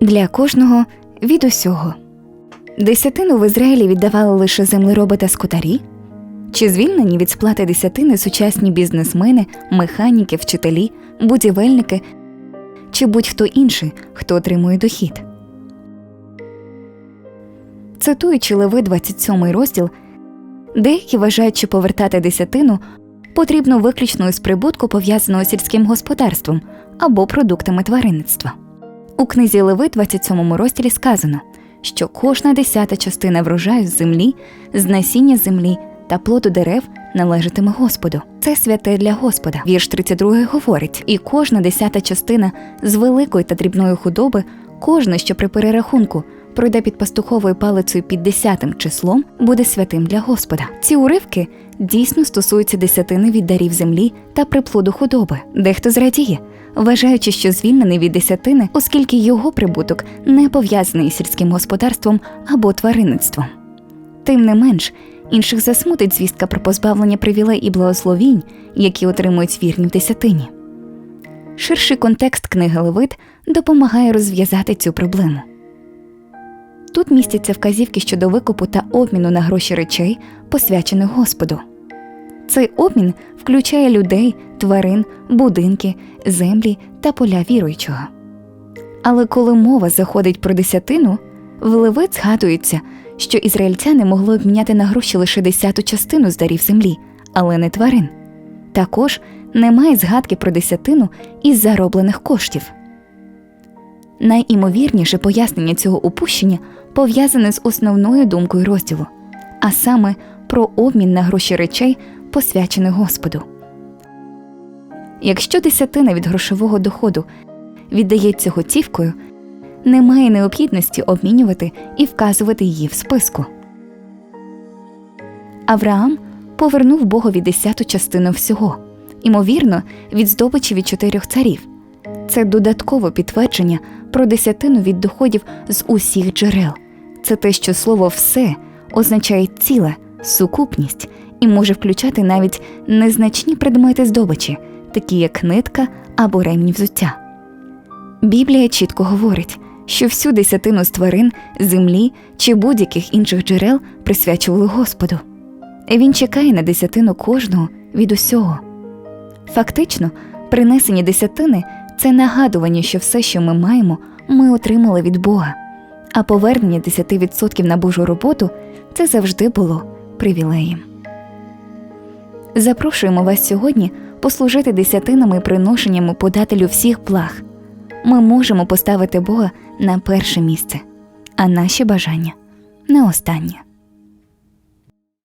Для кожного від усього. Десятину в Ізраїлі віддавали лише землероби та скотарі? Чи звільнені від сплати десятини сучасні бізнесмени, механіки, вчителі, будівельники чи будь-хто інший, хто отримує дохід? Цитуючи Леви 27 розділ, деякі вважають, що повертати десятину потрібно виключно із прибутку, пов'язаного з сільським господарством або продуктами тваринництва. У книзі Леви 27 розділі сказано, що кожна десята частина врожаю з землі, з насіння землі та плоду дерев належатиме Господу. Це святе для Господа. Вірш 32 говорить: і кожна десята частина з великої та дрібної худоби, кожна, що при перерахунку пройде під пастуховою палицею під десятим числом, буде святим для Господа. Ці уривки дійсно стосуються десятини від дарів землі та приплоду худоби. Дехто зрадіє, вважаючи, що звільнений від десятини, оскільки його прибуток не пов'язаний із сільським господарством або тваринництвом. Тим не менш, інших засмутить звістка про позбавлення привілей і благословінь, які отримують вірні в десятині. Ширший контекст книги Левит допомагає розв'язати цю проблему. Тут містяться вказівки щодо викупу та обміну на гроші речей, посвячених Господу. Цей обмін включає людей, тварин, будинки, землі та поля віруючого. Але коли мова заходить про десятину, в Левит згадується, що ізраїльтяни могли обміняти на гроші лише десяту частину з дарів землі, але не тварин. Також немає згадки про десятину із зароблених коштів. Найімовірніше пояснення цього упущення пов'язане з основною думкою розділу, а саме про обмін на гроші речей, посвячених Господу. Якщо десятина від грошового доходу віддається готівкою, немає необхідності обмінювати і вказувати її в списку. Авраам повернув Богові десяту частину всього, ймовірно, від здобичі від чотирьох царів. Це додаткове підтвердження про десятину від доходів з усіх джерел. Це те, що слово все означає ціле, сукупність і може включати навіть незначні предмети здобичі, такі як нитка або ремні взуття. Біблія чітко говорить, що всю десятину з тварин, землі чи будь-яких інших джерел присвячували Господу. Він чекає на десятину кожного від усього. Фактично, принесення десятини це нагадування, що все, що ми маємо, ми отримали від Бога, а повернення 10% на Божу роботу це завжди було привілеєм. Запрошуємо вас сьогодні послужити десятинами і приношеннями подателю всіх благ. Ми можемо поставити Бога на перше місце, а наші бажання на останнє.